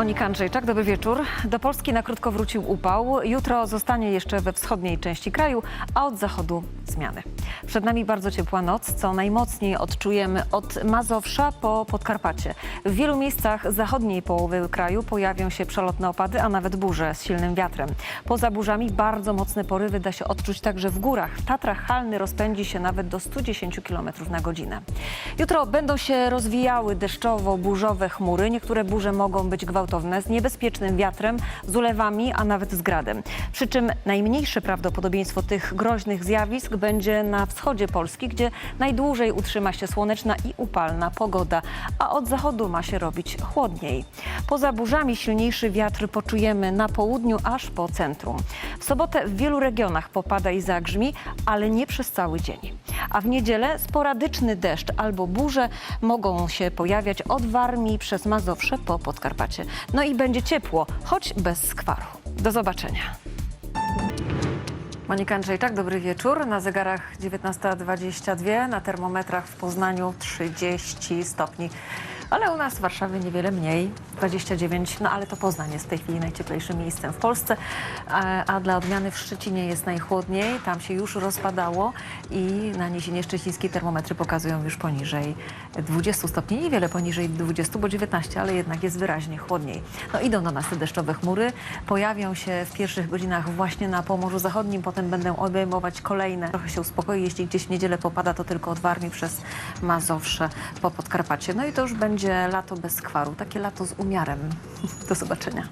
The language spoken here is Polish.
Monika Andrzejczak, dobry wieczór. Do Polski na krótko wrócił upał. Jutro zostanie jeszcze we wschodniej części kraju, a od zachodu zmiany. Przed nami bardzo ciepła noc, co najmocniej odczujemy od Mazowsza po Podkarpacie. W wielu miejscach zachodniej połowy kraju pojawią się przelotne opady, a nawet burze z silnym wiatrem. Poza burzami bardzo mocne porywy da się odczuć także w górach. W Tatrach halny rozpędzi się nawet do 110 km na godzinę. Jutro będą się rozwijały deszczowo-burzowe chmury. Niektóre burze mogą być gwałtowne, z niebezpiecznym wiatrem, z ulewami, a nawet z gradem. Przy czym najmniejsze prawdopodobieństwo tych groźnych zjawisk będzie na wschodzie Polski, gdzie najdłużej utrzyma się słoneczna i upalna pogoda, a od zachodu ma się robić chłodniej. Poza burzami silniejszy wiatr poczujemy na południu aż po centrum. W sobotę w wielu regionach popada i zagrzmi, ale nie przez cały dzień. A w niedzielę sporadyczny deszcz albo burze mogą się pojawiać od Warmii przez Mazowsze po Podkarpacie. No i będzie ciepło, choć bez skwaru. Do zobaczenia. Monika Andrzejczak, dobry wieczór. Na zegarach 19.22, na termometrach w Poznaniu 30 stopni. Ale u nas w Warszawie niewiele mniej, 29, no ale to Poznań jest w tej chwili najcieplejszym miejscem w Polsce, a, a dla odmiany w Szczecinie jest najchłodniej, tam się już rozpadało i na Nizionie Szczecińskiej termometry pokazują już poniżej 20 stopni, niewiele poniżej 20, bo 19, ale jednak jest wyraźnie chłodniej. No idą do nas te deszczowe chmury, pojawią się w pierwszych godzinach właśnie na Pomorzu Zachodnim, potem będą obejmować kolejne. Trochę się uspokoi, jeśli gdzieś w niedzielę popada, to tylko od Warmii przez Mazowsze po Podkarpacie. No i to już będzie lato bez skwaru, takie lato z umiarem. Do zobaczenia.